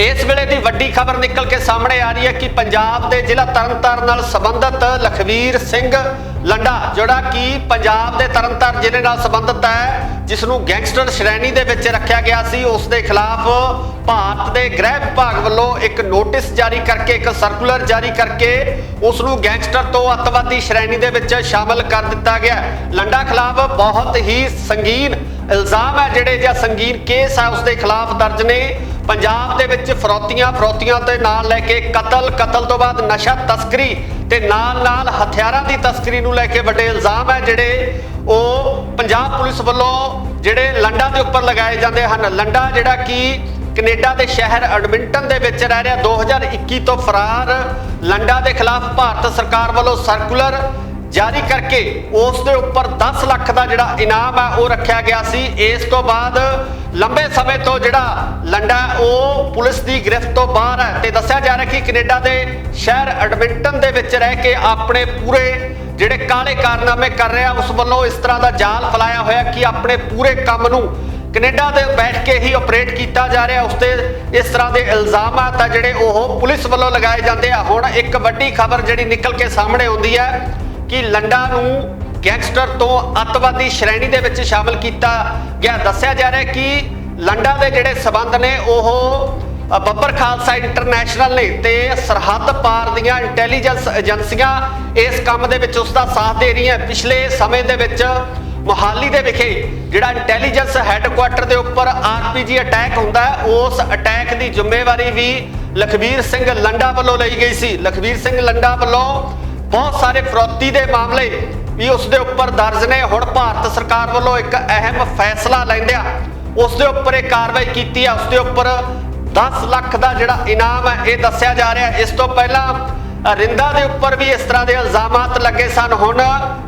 ਇਸ ਵੇਲੇ ਦੀ ਵੱਡੀ ਖਬਰ ਨਿਕਲ ਕੇ ਸਾਹਮਣੇ ਆ ਰਹੀ ਹੈ ਕਿ ਪੰਜਾਬ ਦੇ ਜ਼ਿਲ੍ਹਾ ਤਰਨਤਾਰਨ ਨਾਲ ਸੰਬੰਧਿਤ ਲਖਵੀਰ ਸਿੰਘ ਲੰਡਾ, ਜਿਹੜਾ ਕਿ ਪੰਜਾਬ ਦੇ ਤਰਨਤਾਰਨ ਜ਼ਿਲ੍ਹੇ ਨਾਲ ਸੰਬੰਧਿਤ ਹੈ ਜਿਸ ਨੂੰ ਗੈਂਗਸਟਰ ਸ਼੍ਰੇਣੀ ਦੇ ਵਿੱਚ ਰੱਖਿਆ ਗਿਆ ਸੀ, ਉਸ ਦੇ ਖਿਲਾਫ ਭਾਰਤ ਦੇ ਗ੍ਰਹਿ ਵਿਭਾਗ ਵੱਲੋਂ ਇੱਕ ਨੋਟਿਸ ਜਾਰੀ ਕਰਕੇ, ਇੱਕ ਸਰਕੂਲਰ ਜਾਰੀ ਕਰਕੇ ਉਸ ਨੂੰ ਗੈਂਗਸਟਰ ਤੋਂ ਅੱਤਵਾਦੀ ਸ਼੍ਰੇਣੀ ਦੇ ਵਿੱਚ ਸ਼ਾਮਲ ਕਰ ਦਿੱਤਾ ਗਿਆ ਲੰਡਾ ਖਿਲਾਫ ਬਹੁਤ ਹੀ ਸੰਗੀਨ ਇਲਜ਼ਾਮ ਹੈ, ਜਿਹੜੇ ਜਾਂ ਸੰਗੀਨ ਕੇਸ ਹੈ, ਉਸ ਦੇ ਖਿਲਾਫ ਦਰਜ ਨੇ। ਪੰਜਾਬ ਦੇ ਵਿੱਚ ਫਰੌਤੀਆਂ ਫਰੌਤੀਆਂ ਤੇ ਨਾਲ ਲੈ ਕੇ ਕਤਲ ਕਤਲ ਤੋਂ ਬਾਅਦ ਨਸ਼ਾ ਤਸਕਰੀ ਤੇ ਨਾਲ ਨਾਲ ਹਥਿਆਰਾਂ ਦੀ ਤਸਕਰੀ ਨੂੰ ਲੈ ਕੇ ਵੱਡੇ ਇਲਜ਼ਾਮ ਹੈ ਜਿਹੜੇ ਉਹ ਪੰਜਾਬ ਪੁਲਿਸ ਵੱਲੋਂ ਜਿਹੜੇ ਲੰਡਾ ਦੇ ਉੱਪਰ ਲਗਾਏ ਜਾਂਦੇ ਹਨ। ਲੰਡਾ ਜਿਹੜਾ ਕਿ ਕੈਨੇਡਾ ਦੇ ਸ਼ਹਿਰ ਐਡਮਿੰਟਨ ਦੇ ਵਿੱਚ ਰਹਿ ਰਿਹਾ। 2021 ਤੋਂ ਫਰਾਰ ਲੰਡਾ ਦੇ ਖਿਲਾਫ ਭਾਰਤ ਸਰਕਾਰ ਵੱਲੋਂ ਸਰਕੂਲਰ ਜਾਰੀ ਕਰਕੇ ਉਸ ਦੇ ਉੱਪਰ 10 ਲੱਖ ਦਾ ਜਿਹੜਾ ਇਨਾਮ ਹੈ ਉਹ ਰੱਖਿਆ ਗਿਆ ਸੀ। ਇਸ ਤੋਂ ਬਾਅਦ ਸਮੇਂ ਤੋਂ ਜਿਹੜਾ ਲੰਡਾ ਉਹ ਪੁਲਿਸ ਦੀ ਗ੍ਰਿਫਤ ਤੋਂ ਬਾਹਰ ਹੈ ਤੇ ਦੱਸਿਆ ਜਾ ਰਿਹਾ ਕਿ ਕੈਨੇਡਾ ਦੇ ਸ਼ਹਿਰ ਐਡਮਿੰਟਨ ਦੇ ਵਿੱਚ ਰਹਿ ਕੇ ਆਪਣੇ ਪੂਰੇ ਜਿਹੜੇ ਕਾਲੇ ਕਾਰਨਾਮੇ ਕਰ ਰਿਹਾ, ਉਸ ਵੱਲੋਂ ਇਸ ਤਰ੍ਹਾਂ ਦਾ ਜਾਲ ਫਲਾਇਆ ਹੋਇਆ ਕਿ ਆਪਣੇ ਪੂਰੇ ਕੰਮ ਨੂੰ ਕੈਨੇਡਾ ਦੇ ਬੈਠ ਕੇ ਹੀ ਆਪਰੇਟ ਕੀਤਾ ਜਾ ਰਿਹਾ, ਉਸ ਤੇ ਇਸ ਤਰ੍ਹਾਂ ਦੇ ਇਲਜ਼ਾਮਾਤ ਆ ਜਿਹੜੇ ਉਹ ਪੁਲਿਸ ਵੱਲੋਂ ਲਗਾਏ ਜਾਂਦੇ ਆ। ਹੁਣ ਇੱਕ ਵੱਡੀ ਖਬਰ ਜਿਹੜੀ ਨਿਕਲ ਕੇ ਸਾਹਮਣੇ ਆਉਂਦੀ ਹੈ ਕਿ ਲੰਡਾ ਨੂੰ ਗੈਂਗਸਟਰ ਤੋਂ ਅੱਤਵਾਦੀ ਸ਼੍ਰੇਣੀ ਦੇ ਵਿੱਚ ਸ਼ਾਮਲ ਕੀਤਾ ਗਿਆ। ਦੱਸਿਆ ਜਾ ਰਿਹਾ ਕਿ ਲੰਡਾ ਦੇ ਜਿਹੜੇ ਸਬੰਧ ਨੇ, ਉਹ ਬੱਬਰ ਖਾਲਸਾ ਇੰਟਰਨੈਸ਼ਨਲ ਨੇ ਤੇ ਸਰਹੱਦ ਪਾਰ ਦੀਆਂ ਇੰਟੈਲੀਜੈਂਸ ਏਜੰਸੀਆਂ ਇਸ ਕੰਮ ਦੇ ਵਿੱਚ ਉਸ ਦਾ ਸਾਥ ਦੇ ਰਹੀਆਂ ਪਿਛਲੇ ਸਮੇਂ ਦੇ ਵਿੱਚ ਮੁਹਾਲੀ ਦੇ ਵਿਖੇ ਜਿਹੜਾ ਇੰਟੈਲੀਜੈਂਸ ਹੈੱਡਕੁਆਟਰ ਦੇ ਉੱਪਰ ਆਰਪੀਜੀ ਅਟੈਕ ਹੁੰਦਾ ਉਸ ਅਟੈਕ ਦੀ ਜ਼ਿੰਮੇਵਾਰੀ ਵੀ ਲਖਵੀਰ ਸਿੰਘ ਲੰਡਾ ਵੱਲੋਂ ਲਈ ਗਈ ਸੀ। ਲਖਵੀਰ ਸਿੰਘ ਲੰਡਾ ਵੱਲੋਂ ਬਹੁਤ ਸਾਰੇ ਫਰੋਤੀ ਦੇ ਮਾਮਲੇ ਵੀ ਉਸ ਦੇ ਉੱਪਰ ਦਰਜ ਨੇ। ਹੁਣ ਭਾਰਤ ਸਰਕਾਰ ਵੱਲੋਂ ਇੱਕ ਅਹਿਮ ਫੈਸਲਾ ਲੈਂਦਿਆਂ ਉਸ ਦੇ ਉੱਪਰ ਇਹ ਕਾਰਵਾਈ ਕੀਤੀ ਹੈ ਉਸ ਦੇ ਉੱਪਰ 10 ਲੱਖ ਦਾ ਜਿਹੜਾ ਇਨਾਮ ਹੈ, ਇਹ ਦੱਸਿਆ ਜਾ ਰਿਹਾ ਇਸ ਤੋਂ ਪਹਿਲਾਂ ਰਿੰਦਾ ਦੇ ਉੱਪਰ ਵੀ ਇਸ ਤਰ੍ਹਾਂ ਦੇ ਇਲਜ਼ਾਮਾਤ ਲੱਗੇ ਸਨ। ਹੁਣ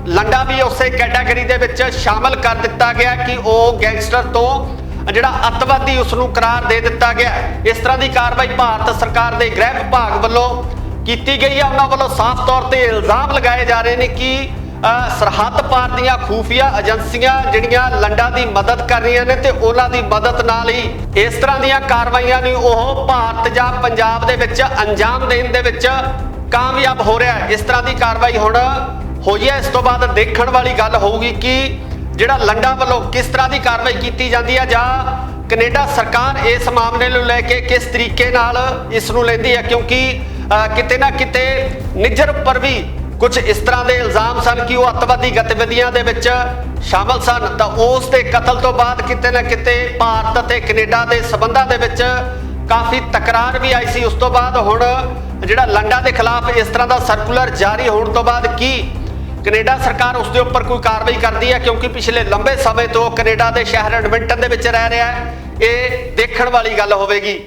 ਲੰਡਾ ਵੀ ਉਸੇ ਕੈਟਾਗਰੀ ਦੇ ਵਿੱਚ ਸ਼ਾਮਲ ਕਰ ਦਿੱਤਾ ਗਿਆ ਕਿ ਉਹ ਗੈਂਗਸਟਰ ਤੋਂ ਜਿਹੜਾ ਅੱਤਵਾਦੀ ਉਸ ਨੂੰ ਕਰਾਰ ਦੇ ਦਿੱਤਾ ਗਿਆ ਇਸ ਤਰ੍ਹਾਂ ਦੀ ਕਾਰਵਾਈ ਭਾਰਤ ਸਰਕਾਰ ਦੇ ਗ੍ਰਹਿ ਵਿਭਾਗ ਵੱਲੋਂ ਕੀਤੀ ਗਈ ਹੈ। ਉਹਨਾਂ ਵੱਲੋਂ ਸਾਫ਼ ਤੌਰ ਤੇ ਇਲਜ਼ਾਮ ਲਗਾਏ ਜਾ ਰਹੇ ਨੇ ਕਿ ਸਰਹੱਦ ਪਾਰ ਦੀਆਂ ਖੂਫੀਆ ਏਜੰਸੀਆਂ ਜਿਹੜੀਆਂ ਲੰਡਾ ਦੀ ਮਦਦ ਕਰ ਰਹੀਆਂ ਨੇ ਤੇ ਉਹਨਾਂ ਦੀ ਮਦਦ ਨਾਲ ਹੀ ਇਸ ਤਰ੍ਹਾਂ ਦੀਆਂ ਕਾਰਵਾਈਆਂ ਨੂੰ ਉਹ ਭਾਰਤ ਜਾਂ ਪੰਜਾਬ ਦੇ ਵਿੱਚ ਅੰਜਾਮ ਦੇਣ ਦੇ ਵਿੱਚ ਕਾਮਯਾਬ ਹੋ ਰਿਹਾ ਹੈ। ਇਸ ਤਰ੍ਹਾਂ ਦੀ ਕਾਰਵਾਈ ਹੁਣ ਹੋਈ ਹੈ। ਇਸ ਤੋਂ ਬਾਅਦ ਦੇਖਣ ਵਾਲੀ ਗੱਲ ਹੋਊਗੀ ਕਿ ਜਿਹੜਾ ਲੰਡਾ ਵੱਲੋਂ ਕਿਸ ਤਰ੍ਹਾਂ ਦੀ ਕਾਰਵਾਈ ਕੀਤੀ ਜਾਂਦੀ ਹੈ ਜਾਂ ਕੈਨੇਡਾ ਸਰਕਾਰ ਇਸ ਮਾਮਲੇ ਨੂੰ ਲੈ ਕੇ ਕਿਸ ਤਰੀਕੇ ਨਾਲ ਇਸ ਨੂੰ ਲੈਂਦੀ ਹੈ, ਕਿਉਂਕਿ ਕਿਤੇ ਨਾ ਕਿਤੇ ਨਿੱਜਰ ਪਰ ਵੀ ਕੁਝ ਇਸ ਤਰ੍ਹਾਂ ਦੇ ਇਲਜ਼ਾਮ ਸਨ ਕਿ ਉਹ ਅੱਤਵਾਦੀ ਗਤੀਵਿਧੀਆਂ ਦੇ ਵਿੱਚ ਸ਼ਾਮਲ ਸਨ। ਤਾਂ ਉਸ ਦੇ ਕਤਲ ਤੋਂ ਬਾਅਦ ਕਿਤੇ ਨਾ ਕਿਤੇ ਭਾਰਤ ਅਤੇ ਕੈਨੇਡਾ ਦੇ ਸਬੰਧਾਂ ਦੇ ਵਿੱਚ ਕਾਫੀ ਤਕਰਾਰ ਵੀ ਆਈ ਸੀ। ਉਸ ਤੋਂ ਬਾਅਦ ਹੁਣ ਜਿਹੜਾ ਲੰਡਾ ਦੇ ਖਿਲਾਫ ਇਸ ਤਰ੍ਹਾਂ ਦਾ ਸਰਕੂਲਰ ਜਾਰੀ ਹੋਣ ਤੋਂ ਬਾਅਦ ਕੀ ਕੈਨੇਡਾ ਸਰਕਾਰ ਉਸ ਦੇ ਉੱਪਰ ਕੋਈ ਕਾਰਵਾਈ ਕਰਦੀ ਹੈ? ਕਿਉਂਕਿ ਪਿਛਲੇ ਲੰਬੇ ਸਮੇਂ ਤੋਂ ਕੈਨੇਡਾ ਦੇ ਸ਼ਹਿਰ ਐਡਮਿੰਟਨ ਦੇ ਵਿੱਚ ਰਹਿ ਰਿਹਾ ਹੈ। ਇਹ ਦੇਖਣ ਵਾਲੀ ਗੱਲ ਹੋਵੇਗੀ।